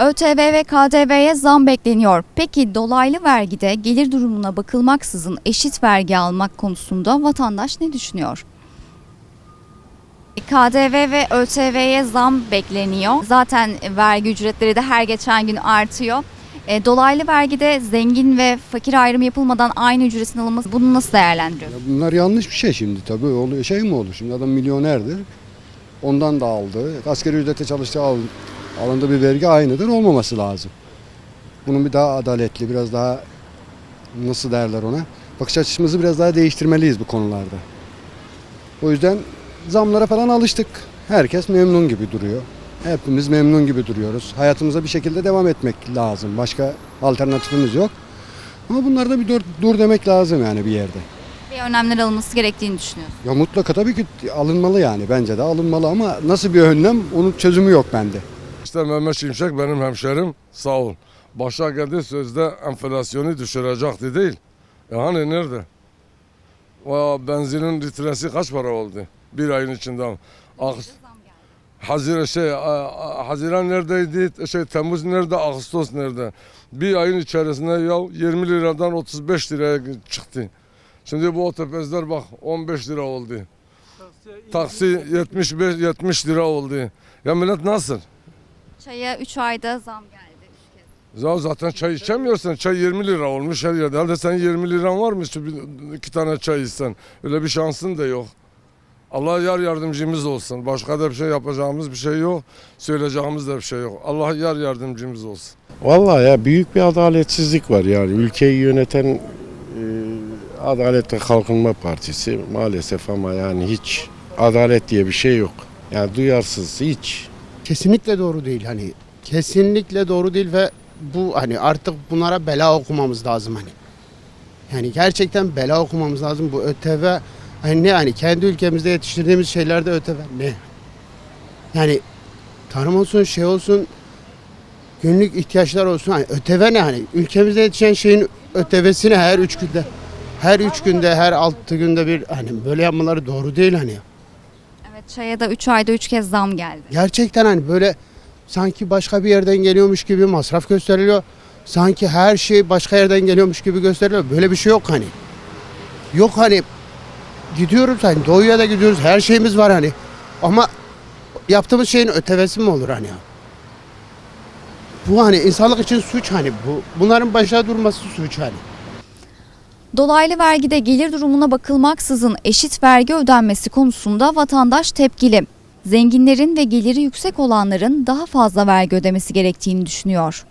ÖTV ve KDV'ye zam bekleniyor. Peki dolaylı vergide gelir durumuna bakılmaksızın eşit vergi almak konusunda vatandaş ne düşünüyor? KDV ve ÖTV'ye zam bekleniyor. Zaten vergi ücretleri de her geçen gün artıyor. E, dolaylı vergide zengin ve fakir ayrımı yapılmadan aynı ücretin alınması bunu nasıl değerlendiriyor? Ya bunlar yanlış bir şey şimdi tabii. Oluyor, şey mi olur? Şimdi adam milyonerdir. Ondan da aldı. Asgari ücrete çalıştığı al, alındığı bir vergi aynıdır. Olmaması lazım. Bunun bir daha adaletli, biraz daha nasıl derler ona? Bakış açımızı biraz daha değiştirmeliyiz bu konularda. O yüzden zamlara falan alıştık. Herkes memnun gibi duruyor. Hepimiz memnun gibi duruyoruz. Hayatımıza bir şekilde devam etmek lazım. Başka alternatifimiz yok. Ama bunlarda bir dur, dur demek lazım yani bir yerde. Bir önlemler alınması gerektiğini düşünüyorsun. Ya mutlaka tabii ki alınmalı yani bence de alınmalı ama nasıl bir önlem onun çözümü yok bende. İşte Mehmet Şimşek benim hemşerim sağ ol. Başa geldi sözde enflasyonu düşürecekti değil. E hani nerede? O benzinin litresi kaç para oldu? Bir ayın içinde. Ağustos, Haziran şey, Haziran neredeydi? Şey Temmuz nerede? Ağustos nerede? Bir ayın içerisinde ya 20 liradan 35 liraya çıktı. Şimdi bu otobüsler bak 15 lira oldu. Taksi 75 70 lira oldu. Ya millet nasıl? Çaya 3 ayda zam geldi. üç kez. Ya zaten çay içemiyorsun. Çay 20 lira olmuş her yerde. Halde sen 20 liran var mı? İşte bir, iki tane çay içsen. Öyle bir şansın da yok. Allah yar yardımcımız olsun. Başka da bir şey yapacağımız bir şey yok. Söyleyeceğimiz de bir şey yok. Allah yar yardımcımız olsun. Vallahi ya büyük bir adaletsizlik var yani ülkeyi yöneten e, Adalet ve Kalkınma Partisi maalesef ama yani hiç adalet diye bir şey yok. Yani duyarsız hiç. Kesinlikle doğru değil hani kesinlikle doğru değil ve bu hani artık bunlara bela okumamız lazım hani. Yani gerçekten bela okumamız lazım bu ÖTV hani ne hani kendi ülkemizde yetiştirdiğimiz şeylerde ÖTV ne? Yani tarım olsun şey olsun günlük ihtiyaçlar olsun hani ÖTV ne hani ülkemizde yetişen şeyin ÖTV'sini her üç günde her üç günde her altı günde bir hani böyle yapmaları doğru değil hani. Çaya da 3 ayda 3 kez zam geldi. Gerçekten hani böyle sanki başka bir yerden geliyormuş gibi masraf gösteriliyor. Sanki her şey başka yerden geliyormuş gibi gösteriliyor. Böyle bir şey yok hani. Yok hani gidiyoruz hani doğuya da gidiyoruz her şeyimiz var hani. Ama yaptığımız şeyin ötevesi mi olur hani? Bu hani insanlık için suç hani bu. Bunların başa durması suç hani. Dolaylı vergide gelir durumuna bakılmaksızın eşit vergi ödenmesi konusunda vatandaş tepkili. Zenginlerin ve geliri yüksek olanların daha fazla vergi ödemesi gerektiğini düşünüyor.